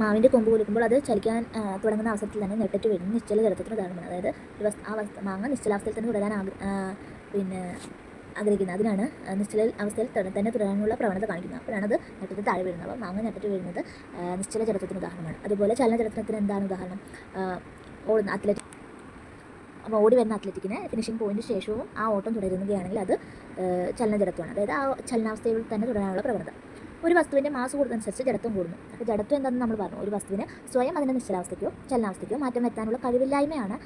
മാവിന്റെ കൊമ്പ് കുലുക്കുമ്പോൾ അത് ചലിക്കാൻ തുടങ്ങുന്ന അവസരത്തിൽ തന്നെ നെട്ടറ്റ് വീഴുന്ന നിശ്ചല ജലത്തിന് ഉദാഹരണമാണ് അതായത് ആ വസ്തു മാങ്ങ നിശ്ചലാവസ്ഥയിൽ തന്നെ തുടരാൻ പിന്നെ ആഗ്രഹിക്കുന്നത് അതിനാണ് നിശ്ചല അവസ്ഥയിൽ തന്നെ തുടരാനുള്ള പ്രവണത കാണിക്കുന്നത്. അപ്പോഴാണ് അത് ഞെട്ടത്തിൽ താഴെ വീഴുന്നത് അപ്പോൾ മാങ്ങ നെട്ടറ്റ് വീഴുന്നത് നിശ്ചല ജലത്തിന് ഉദാഹരണമാണ് അതുപോലെ ചലന ജലത്വത്തിന് എന്താണ് ഉദാഹരണം? ഓടുന്ന അത്ലറ്റിക് അപ്പോൾ ഓടി വരുന്ന അത്ലറ്റിക്കിന് ഫിനിഷിംഗ് പോയിന്റ് ശേഷവും ആ ഓട്ടം തുടരുകയാണെങ്കിൽ അത് ചലന ചലനജഡത്വമാണ് അതായത് ആ ചലനാവസ്ഥയിൽ തന്നെ തുടരാനുള്ള പ്രവണത. ഒരു വസ്തുവിന്റെ മാസ് കൂടുന്നതനുസരിച്ച് ജഡത്വം കൂടുന്നു. അപ്പോൾ ജഡത്വം എന്താണെന്ന് നമ്മൾ പറഞ്ഞു. ഒരു വസ്തുവിന് സ്വയം അതിന്റെ നിശ്ചലാവസ്ഥയ്ക്കോ ചലനാവസ്ഥയ്ക്കോ മാറ്റം വരുത്താനുള്ള കഴിവില്ലായ്മയാണ്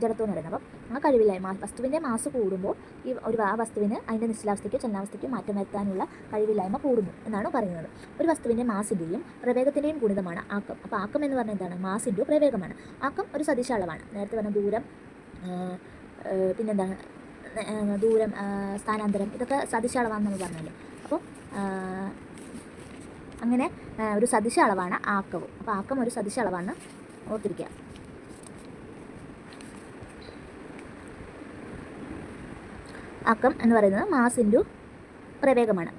ജഡത്വം എന്ന് പറയുന്നത്. അപ്പം ആ കഴിവില്ലായ്മ വസ്തുവിന്റെ മാസ് കൂടുമ്പോൾ ഈ ഒരു ആ വസ്തുവിന് അതിന്റെ നിശ്ചലാവസ്ഥയ്ക്കോ ചലനാവസ്ഥയ്ക്കോ മാറ്റം വരുത്താനുള്ള കഴിവില്ലായ്മ കൂടുന്നു എന്നാണ് പറയുന്നത്. ഒരു വസ്തുവിന്റെ മാസിന്റെയും പ്രവേഗത്തിന്റെയും ഗുണിതമാണ് ആക്കം. അപ്പോൾ ആക്കം എന്ന് പറഞ്ഞാൽ എന്താണ്? മാസിന്റെ പ്രവേഗമാണ്. ആക്കം ഒരു സദിശ അളവാണ്. നേരത്തെ പറഞ്ഞ ദൂരം പിന്നെന്താണ്? ദൂരം സ്ഥാനാന്തരം ഇതൊക്കെ സദിശ അളവാണെന്ന് നമ്മൾ പറഞ്ഞല്ലോ അപ്പോൾ അങ്ങനെ ഒരു സദിശ അളവാണ് ആക്കവും. അപ്പോൾ ആക്കം ഒരു സദിശ അളവാണ് ഓർത്തിരിക്കുക. ആക്കം എന്ന് പറയുന്നത് മാസ് ഇന്റു പ്രവേഗമാണ്.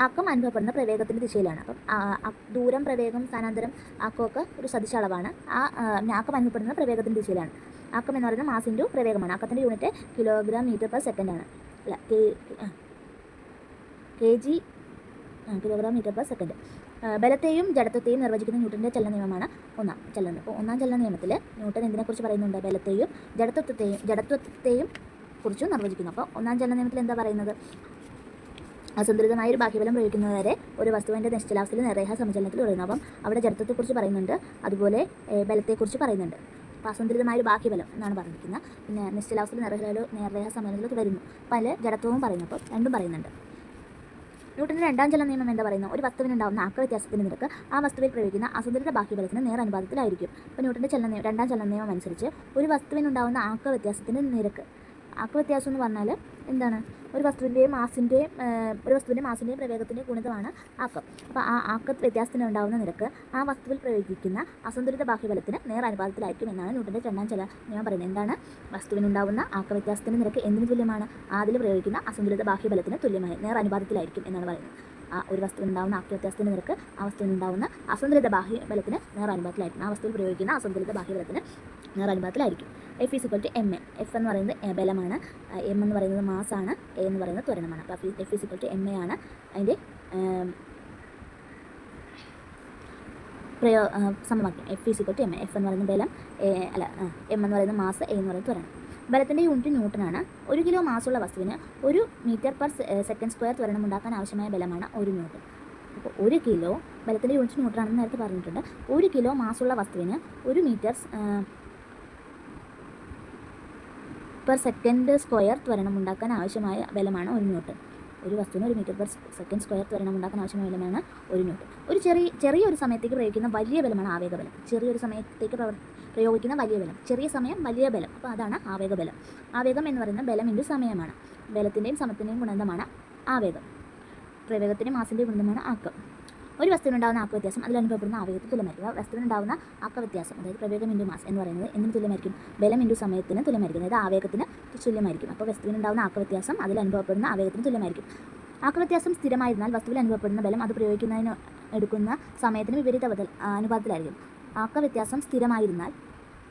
ആക്കം അനുഭവപ്പെടുന്ന പ്രവേഗത്തിന്റെ ദിശയിലാണ്. അപ്പം ദൂരം പ്രവേഗം സ്ഥാനാന്തരം ആക്കമൊക്കെ ഒരു സദിശ അളവാണ്. ആ ആക്കം അനുഭവപ്പെടുന്ന പ്രവേഗത്തിന്റെ ദിശയിലാണ്. ആക്കം എന്ന് പറയുന്നത് മാസ് ഇന്റു പ്രവേഗമാണ്. ആക്കത്തിന്റെ യൂണിറ്റ് കിലോഗ്രാം മീറ്റർ പെർ സെക്കൻഡാണ്. അല്ല K K G kilogram metre per second ബലത്തെയും ജഡത്വത്തെയും നിർവചിക്കുന്ന ന്യൂട്ടന്റെ ചലന നിയമമാണ് ഒന്നാം ചലനം. അപ്പോൾ ഒന്നാം ചലന നിയമത്തിൽ ന്യൂട്ടൻ എന്തിനെക്കുറിച്ച് പറയുന്നുണ്ട്? ബലത്തെയും ജഡത്വത്തെയും ജഡത്വത്തെയും കുറിച്ചും നിർവചിക്കുന്നു. അപ്പോൾ ഒന്നാം ചലന നിയമത്തിൽ എന്താ പറയുന്നത്? അസന്തുലിതമായ ഒരു ബാഹ്യബലം പ്രയോഗിക്കുന്നതുവരെ ഒരു വസ്തുവിന്റെ നിശ്ചലാവസ്ഥയിൽ നിറേഹ സമചലനത്തിൽ പറയുന്നു അപ്പം അവിടെ ജഡത്വത്തെക്കുറിച്ച് പറയുന്നുണ്ട്. അതുപോലെ ബലത്തെക്കുറിച്ച് പറയുന്നുണ്ട്. അപ്പോൾ അസന്തുലിതമായ ഒരു ബാഹ്യബലം എന്നാണ് പറഞ്ഞിരിക്കുന്നത്. പിന്നെ നിശ്ചലാവസ്ഥയിൽ നിറേഹ നിറേഹ സമചലനത്തിൽ വരുന്നു. പല ജഡത്വവും പറയുന്നു. അപ്പോൾ രണ്ടും പറയുന്നുണ്ട്. ന്യൂട്ടന്റെ രണ്ടാം ചലന നിയമം എന്താ പറയുന്നത്? ഒരു വസ്തുവിനുണ്ടാകുന്ന ആക്ക വ്യത്യാസത്തിന്റെ നിരക്ക് ആ വസ്തുവിൽ പ്രയോഗിക്കുന്ന അസന്തുലിത ബാഹ്യബലത്തിന് നേർ അനുപാതത്തിലായിരിക്കും. അപ്പോൾ ന്യൂട്ടന്റെ ചലന രണ്ടാം ചലന നിയമം അനുസരിച്ച് ഒരു വസ്തുവിനുണ്ടാകുന്ന ആക്ക വ്യത്യാസത്തിന്റെ നിരക്ക്. ആക്ക വ്യത്യാസം എന്ന് പറഞ്ഞാൽ എന്താണ്? ഒരു വസ്തുവിന്റെയും മാസിന്റെയും ഒരു വസ്തുവിന്റെ മാസിന്റെയും പ്രവേഗത്തിന്റെയും ഗുണിതമാണ് ആക്കം. അപ്പോൾ ആ ആക്ക വ്യത്യാസത്തിന് ഉണ്ടാകുന്ന നിരക്ക് ആ വസ്തുവിൽ പ്രയോഗിക്കുന്ന അസന്തുലിത ബാഹ്യബലത്തിന് നേർ അനുപാതത്തിലായിരിക്കും എന്നാണ് ന്യൂട്ടന്റെ രണ്ടാം ചില ഞാൻ പറയുന്നത്. എന്താണ്? വസ്തുവിനുണ്ടാകുന്ന ആക്ക വ്യത്യാസത്തിന്റെ നിരക്ക് എന്തിനു തുല്യമാണ്? അതിൽ പ്രയോഗിക്കുന്ന അസന്തുലിത ബാഹ്യബലത്തിന് തുല്യമായി നേർ അനുപാതത്തിലായിരിക്കും എന്നാണ് പറയുന്നത്. ആ ഒരു വസ്തുവിനുണ്ടാകുന്ന ആക്ക വ്യത്യാസത്തിന്റെ നിരക്ക് ആ വസ്തുവിനുണ്ടാകുന്ന അസന്തുലിത ബാഹ്യബലത്തിന് നേർ അനുപാതത്തിലായിരിക്കും. ആ വസ്തുവിൽ പ്രയോഗിക്കുന്ന അസന്തുലിത ബാഹ്യബലത്തിന് നേർ അനുപാതത്തിലായിരിക്കും F is equal to M A F എന്ന് പറയുന്നത് ബലമാണ് എം എന്ന് പറയുന്നത് മാസാണ്. എ എന്ന് പറയുന്നത് ത്വരണമാണ്. അപ്പോൾ F is equal to M A ആണ് അതിന്റെ പ്രയോ സമവാക്യം. F is equal to M A F എന്ന് പറയുന്ന ബലം അല്ല എം എന്ന് പറയുന്ന മാസ് എ എന്ന് പറയുന്നത് ത്വരണം. ബലത്തിന്റെ യൂണിറ്റ് ന്യൂട്ടനാണ് ഒരു കിലോ മാസുള്ള വസ്തുവിന് ഒരു മീറ്റർ പെർ സെക്കൻഡ് സ്ക്വയർ ത്വരണം ഉണ്ടാക്കാൻ ആവശ്യമായ ബലമാണ് ഒരു ന്യൂട്ടൺ അപ്പോൾ ഒരു കിലോ ബലത്തിന്റെ യൂണിറ്റ് ന്യൂട്ടനാണെന്ന് നേരത്തെ പറഞ്ഞിട്ടുണ്ട്. ഒരു കിലോ മാസുള്ള വസ്തുവിന് ഒരു മീറ്റർ പെർ സെക്കൻഡ് സ്ക്വയർ ത്വരണം ഉണ്ടാക്കാൻ ആവശ്യമായ ബലമാണ് ഒരു ന്യൂട്ടൺ. ഒരു വസ്തുവിന് ഒരു മീറ്റർ പെർ സെക്കൻഡ് സ്ക്വയർ ത്വരണം ഉണ്ടാക്കാൻ ആവശ്യമായ ബലമാണ് ഒരു ന്യൂട്ടൺ. ഒരു ചെറിയ ചെറിയൊരു സമയത്തേക്ക് പ്രയോഗിക്കുന്ന വലിയ ബലമാണ് ആവേഗബലം. ചെറിയൊരു സമയത്തേക്ക് പ്രയോഗിക്കുന്ന വലിയ ബലം. ചെറിയ സമയം വലിയ ബലം. അപ്പോൾ അതാണ് ആവേഗബലം. ആവേഗം എന്ന് പറയുന്നത് ബലം ഇന്റു സമയമാണ്. ബലത്തിന്റെയും സമത്തിന്റെയും ഗുണന്തമാണ് ആവേഗം. പ്രവേഗത്തിന്റെ മാസിന്റെ ഗുണന്തമാണ് ആക്കം. ഒരു വസ്തുവിനുണ്ടാകുന്ന ആക്ക വ്യത്യാസം അതിൽ അനുഭവപ്പെടുന്ന ആവേഗത്തിന് തുല്യമായിരിക്കും. ആ വസ്തുവിനുണ്ടാകുന്ന ആക്ക വ്യത്യാസം അതായത് പ്രവേഗം ഇന്റു മാസ് എന്ന് പറയുന്നത് എന്തിന് തുല്യമായിരിക്കും? ബലം ഇന്റു സമയത്തിന് തുല്യമായിരിക്കും. അതായത് ആവേഗത്തിന് തുല്യമായിരിക്കും. അപ്പോൾ വസ്തുവിനുണ്ടാകുന്ന ആക്ക വ്യത്യാസം അതിൽ അനുഭവപ്പെടുന്ന ആവേഗത്തിന് തുല്യമായിരിക്കും. ആക്ക വ്യത്യാസം സ്ഥിരമായിരുന്നാൽ വസ്തുവിൽ അനുഭവപ്പെടുന്ന ബലം അത് പ്രയോഗിക്കുന്നതിന് എടുക്കുന്ന സമയത്തിന് വിപരീത അനുപാതത്തിലായിരിക്കും. ആക്ക വ്യത്യാസം സ്ഥിരമായിരുന്നാൽ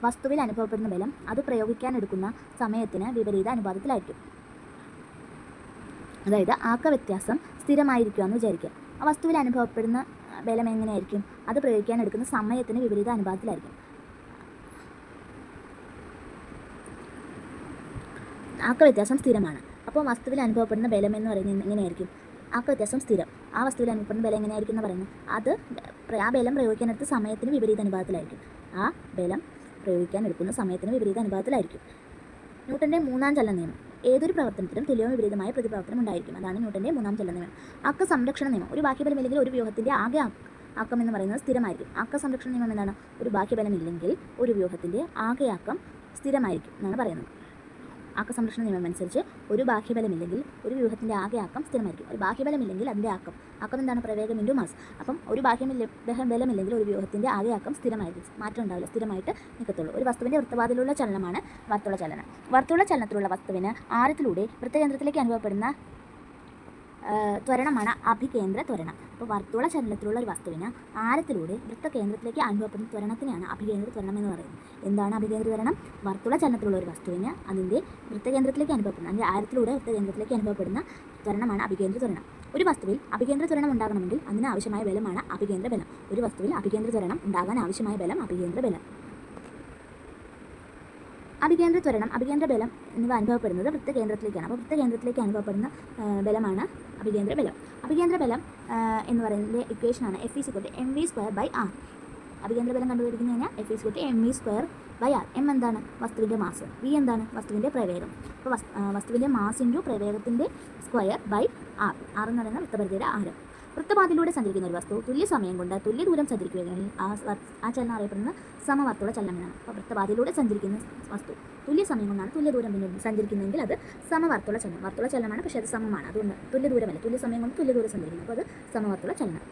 വസ്തുവിൽ അനുഭവപ്പെടുന്ന ബലം അത് പ്രയോഗിക്കാൻ എടുക്കുന്ന സമയത്തിന് വിപരീത അനുപാതത്തിലായിരിക്കും. അതായത് ആക്ക വ്യത്യാസം സ്ഥിരമായിരിക്കുക എന്ന് വിചാരിക്കുക. വസ്തുവിൽ അനുഭവപ്പെടുന്ന ബലം എങ്ങനെയായിരിക്കും? അത് പ്രയോഗിക്കാൻ എടുക്കുന്ന സമയത്തിന് വിപരീത അനുപാതത്തിലായിരിക്കും. ആക്ക വ്യത്യാസം സ്ഥിരമാണ്. അപ്പോൾ വസ്തുവിൽ അനുഭവപ്പെടുന്ന ബലം എന്ന് പറയുന്നത് എങ്ങനെയായിരിക്കും? ആക്ക വ്യത്യാസം സ്ഥിരം. ആ വസ്തുവിൽ അനുഭവപ്പെടുന്ന ബലം എങ്ങനെയായിരിക്കും എന്ന് പറയുന്നത്? അത് ആ ബലം പ്രയോഗിക്കാൻ എടുത്ത സമയത്തിന് വിപരീത അനുപാതത്തിലായിരിക്കും. ആ ബലം പ്രയോഗിക്കാൻ എടുക്കുന്ന സമയത്തിന് വിപരീത അനുപാതത്തിലായിരിക്കും. ന്യൂട്ടന്റെ മൂന്നാം ചലന നിയമം. ഏതൊരു പ്രവർത്തനത്തിനും തുല്യവും വിപരീതമായ പ്രതിപ്രവർത്തനം ഉണ്ടായിരിക്കും. അതാണ് ന്യൂട്ടന്റെ മൂന്നാം ചലന നിയമം. അക്ക സംരക്ഷണ നിയമം. ഒരു ബാഹ്യബലം ഇല്ലെങ്കിൽ ഒരു വ്യൂഹത്തിന്റെ ആകെ ആക്കം എന്ന് പറയുന്നത് സ്ഥിരമായിരിക്കും. അക്ക സംരക്ഷണ നിയമം എന്താണ്? ഒരു ബാഹ്യബലം ഇല്ലെങ്കിൽ ഒരു വ്യൂഹത്തിന്റെ ആകെ ആക്കം സ്ഥിരമായിരിക്കും എന്നാണ് പറയുന്നത്. ആക്ക സംരക്ഷണ നിയമം അനുസരിച്ച് ഒരു ബാഹ്യബലമില്ലെങ്കിൽ ഒരു വ്യൂഹത്തിന്റെ ആകെ ആക്കം സ്ഥിരമായിരിക്കും. ഒരു ബാഹ്യബലമില്ലെങ്കിൽ അതിന്റെ ആക്കം. ആക്കം എന്താണ്? പ്രവേഗം ഇന്റു മാസ് അപ്പം ഒരു ബാഹ്യമില്ല ബഹ- ബലമില്ലെങ്കിൽ ഒരു വ്യൂഹത്തിന്റെ ആകെ ആക്കം സ്ഥിരമായിരിക്കും. മാറ്റം ഉണ്ടാവില്ല. സ്ഥിരമായിട്ട് നിൽക്കത്തുള്ളൂ. ഒരു വസ്തുവിന്റെ വൃത്തപാതിലുള്ള ചലനമാണ് വർത്തുള്ള ചലനം. വർത്തുള്ള ചലനത്തിലുള്ള വസ്തുവിന് ആരത്തിലൂടെ വൃത്തകേന്ദ്രത്തിലേക്ക് അനുഭവപ്പെടുന്ന ത്വരണമാണ് അഭികേന്ദ്ര ത്വരണം. അപ്പോൾ വർത്തുള ചലനത്തിലുള്ള ഒരു വസ്തുവിന് ആരത്തിലൂടെ വൃത്തകേന്ദ്രത്തിലേക്ക് അനുഭവപ്പെടുന്ന ത്വരണത്തിനെയാണ് അഭികേന്ദ്ര ത്വരണം എന്ന് പറയുന്നത്. എന്താണ് അഭികേന്ദ്ര ത്വരണം? വർത്തുള ചലനത്തിലുള്ള ഒരു വസ്തുവിന് അതിന്റെ വൃത്തകേന്ദ്രത്തിലേക്ക് അനുഭവപ്പെടുന്ന അതിന്റെ ആരത്തിലൂടെ വൃത്തകേന്ദ്രത്തിലേക്ക് അനുഭവപ്പെടുന്ന ത്വരണമാണ് അഭികേന്ദ്ര ത്വരണം. ഒരു വസ്തുവിൽ അഭികേന്ദ്ര ത്വരണം ഉണ്ടാകണമെങ്കിൽ അതിന് ആവശ്യമായ ബലമാണ് അഭികേന്ദ്ര ബലം. ഒരു വസ്തുവിൽ അഭികേന്ദ്ര ത്വരണം ഉണ്ടാകാൻ ആവശ്യമായ ബലം അഭികേന്ദ്ര ബലം. അഭികേന്ദ്ര ത്വരണം അഭികേന്ദ്ര ബലം എന്നിവ അനുഭവപ്പെടുന്നത് വൃത്തകേന്ദ്രത്തിലേക്കാണ്. അപ്പോൾ വൃത്തകേന്ദ്രത്തിലേക്ക് അനുഭവപ്പെടുന്ന ബലമാണ് അഭികേന്ദ്ര ബലം അഭികേന്ദ്ര ബലം എന്ന് പറയുന്നത് ഇക്വേഷനാണ് F is equal M V square by R അഭികേന്ദ്ര ബലം കണ്ടുപിടിക്കുന്നത് കഴിഞ്ഞാൽ F is equal M V square by R M എന്താണ്? വസ്തുവിന്റെ മാസ്. വി എന്താണ്? വസ്തുവിന്റെ പ്രവേഗം. അപ്പോൾ വസ്തുവിന്റെ മാസ് ഇന്റു പ്രവേഗത്തിന്റെ സ്ക്വയർ ബൈ ആർ ആർ എന്ന് പറയുന്ന വൃത്തപരിധിയുടെ ആരം. വൃത്തപാതയിലൂടെ സഞ്ചരിക്കുന്ന ഒരു വസ്തു തുല്യ സമയം കൊണ്ട് തുല്യ ദൂരം സഞ്ചരിക്കുകയാണെങ്കിൽ ആ ആ ചലനം അറിയപ്പെടുന്ന സമവർത്തുള്ള ചലനമാണ് അപ്പോൾ വൃത്തപാതയിലൂടെ സഞ്ചരിക്കുന്ന വസ്തു തുല്യ സമയം കൊണ്ടാണ് തുല്യ ദൂരം സഞ്ചരിക്കുന്നതെങ്കിൽ അത് സമവർത്തുള്ള ചലനം. വർത്തുള്ള ചലനമാണ് പക്ഷേ അത് സമമാണ്. അതുകൊണ്ട് തുല്യ ദൂരമല്ല. തുല്യ സമയം കൊണ്ട് തുല്യ ദൂരം സഞ്ചരിക്കുന്നു. അപ്പോൾ അത് സമവർത്തുള്ള ചലനം